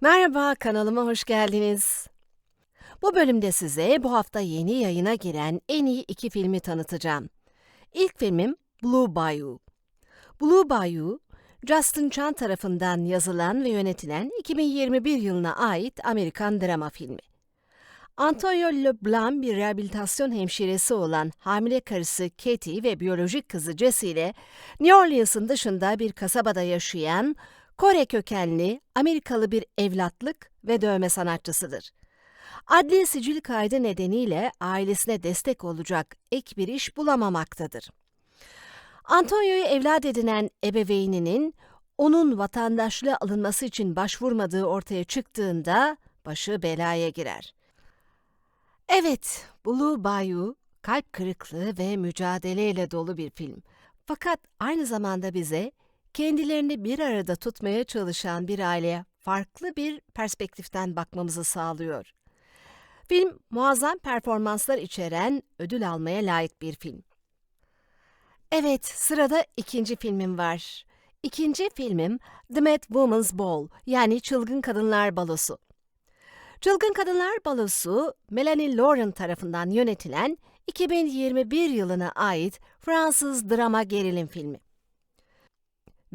Merhaba, kanalıma hoş geldiniz. Bu bölümde size bu hafta yeni yayına giren en iyi iki filmi tanıtacağım. İlk filmim Blue Bayou. Blue Bayou, Justin Chan tarafından yazılan ve yönetilen 2021 yılına ait Amerikan drama filmi. Antonio LeBlanc bir rehabilitasyon hemşiresi olan hamile karısı Katie ve biyolojik kızı Jessie ile New Orleans'ın dışında bir kasabada yaşayan Kore kökenli Amerikalı bir evlatlık ve dövme sanatçısıdır. Adli sicil kaydı nedeniyle ailesine destek olacak ek bir iş bulamamaktadır. Antonio'yu evlat edinen ebeveyninin onun vatandaşlığı alınması için başvurmadığı ortaya çıktığında başı belaya girer. Evet, Blue Bayou kalp kırıklığı ve mücadeleyle dolu bir film. Fakat aynı zamanda bize kendilerini bir arada tutmaya çalışan bir aileye farklı bir perspektiften bakmamızı sağlıyor. Film muazzam performanslar içeren, ödül almaya layık bir film. Evet, sırada ikinci filmim var. İkinci filmim The Mad Woman's Ball yani Çılgın Kadınlar Balosu. Çılgın Kadınlar Balosu, Melanie Laurent tarafından yönetilen 2021 yılına ait Fransız drama gerilim filmi.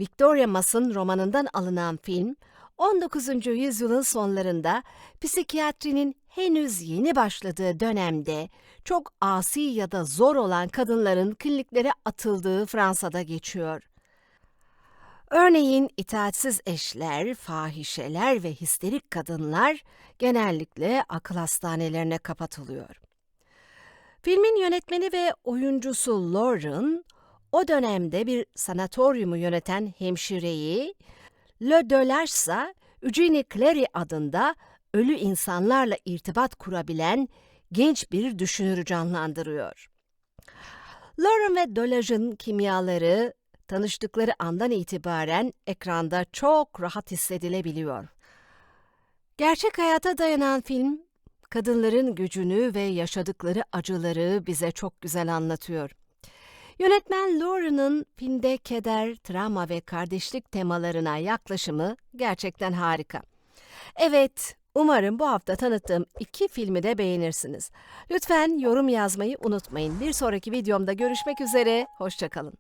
Victoria Mass'ın romanından alınan film, 19. yüzyılın sonlarında psikiyatrinin henüz yeni başladığı dönemde çok asi ya da zor olan kadınların kliniklere atıldığı Fransa'da geçiyor. Örneğin itaatsiz eşler, fahişeler ve histerik kadınlar genellikle akıl hastanelerine kapatılıyor. Filmin yönetmeni ve oyuncusu Lauren, o dönemde bir sanatoryumu yöneten hemşireyi, Le Deularsa, Eugenie Clary adında ölü insanlarla irtibat kurabilen genç bir düşünürü canlandırıyor. Lauren ve Dolage'ın kimyaları tanıştıkları andan itibaren ekranda çok rahat hissedilebiliyor. Gerçek hayata dayanan film, kadınların gücünü ve yaşadıkları acıları bize çok güzel anlatıyor. Yönetmen Lauren'ın filmde keder, travma ve kardeşlik temalarına yaklaşımı gerçekten harika. Evet, umarım bu hafta tanıttığım iki filmi de beğenirsiniz. Lütfen yorum yazmayı unutmayın. Bir sonraki videomda görüşmek üzere, hoşçakalın.